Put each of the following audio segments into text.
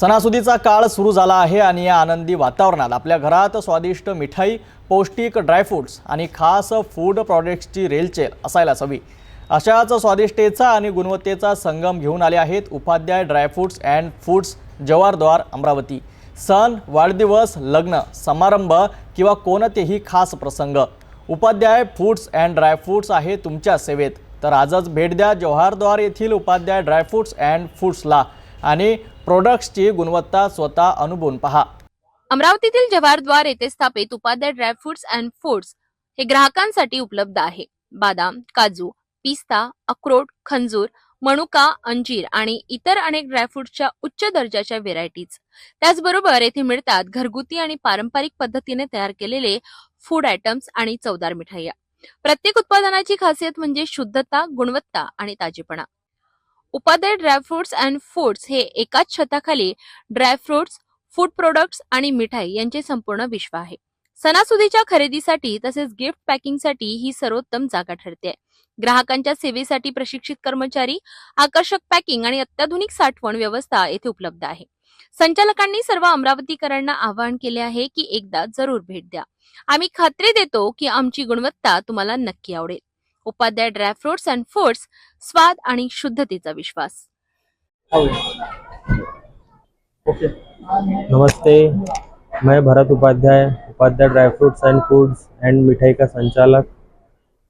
सणासुदीचा काळ सुरू झाला आहे आणि या आनंदी वातावरणात आपल्या घरात स्वादिष्ट मिठाई पौष्टिक ड्रायफ्रूट्स आणि खास फूड प्रॉडक्ट्सची रेलचेल असायलाच हवी. अशाच स्वादिष्टेचा आणि गुणवत्तेचा संगम घेऊन आले आहेत Upadhyay dry fruits and foods जवारद्वार Amravati. सण वाढदिवस लग्न समारंभ किंवा कोणतेही खास प्रसंग. उपाध्याय फूड्स अँड ड्रायफ्रूट्स आहे तुमच्या सेवेत. तर आजच भेट द्या जव्हारद्वार येथील उपाध्याय ड्रायफ्रुट्स अँड फूड्सला आणि प्रोडक्ट्सची गुणवत्ता स्वतः अनुभवून पहा. अमरावतीतील जवारद्वार येथे स्थापित उपाध्याय ड्रायफ्रुट्स अँड फूड्स हे ग्राहकांसाठी उपलब्ध आहे. बादाम काजू पिस्ता अक्रोड खंजूर मनुका अंजीर आणि इतर अनेक ड्रायफ्रुट्सच्या उच्च दर्जाच्या व्हेरायटीज त्याचबरोबर येथे मिळतात घरगुती आणि पारंपरिक पद्धतीने तयार केलेले फूड आयटम्स आणि चवदार मिठाया प्रत्येक उत्पादनाची खासियत म्हणजे शुद्धता गुणवत्ता आणि ताजेपणा. उपादेय ड्रायफ्रुट्स अँड फूड्स हे एकाच छताखाली ड्रायफ्रुट्स फूड प्रोडक्ट्स आणि मिठाई यांचे संपूर्ण विश्व आहे. सणासुदीच्या खरेदीसाठी तसेच गिफ्ट पॅकिंगसाठी ही सर्वोत्तम जागा ठरते. ग्राहकांच्या सेवेसाठी प्रशिक्षित कर्मचारी आकर्षक पॅकिंग आणि अत्याधुनिक साठवण व्यवस्था येथे उपलब्ध आहे. संचालकांनी सर्व अमरावतीकरांना आवाहन केले आहे की एकदा जरूर भेट द्या. आम्ही खात्री देतो की आमची गुणवत्ता तुम्हाला नक्की आवडेल. उपाध्याय ड्रायफ्रुट्स अँड फूड्स स्वाद आणि शुद्धतेचा विश्वास. नमस्ते. मैं Bharat Upadhyay Upadhyay dry fruits and foods and Mithai का संचालक.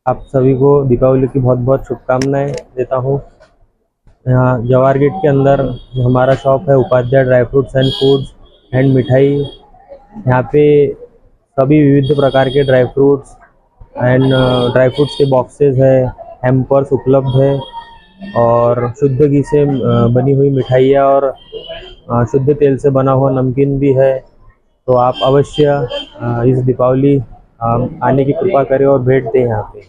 आप सभी को दीपावली की बहुत बहुत शुभकामनाएं देता हूँ. यहाँ जवाहर गेट के अंदर हमारा शॉप है Upadhyay dry fruits and foods and Mithai. यहाँ पे सभी विविध प्रकार के dry fruits and dry fruits K boxes है हेम्पर्स उपलब्ध है, और शुद्ध घी से बनी हुई मिठाइयाँ और शुद्ध तेल से बना हुआ नमकीन भी है। तो आप अवश्य इस दीपावली आने की कृपा करें और भेंट दें यहाँ पे।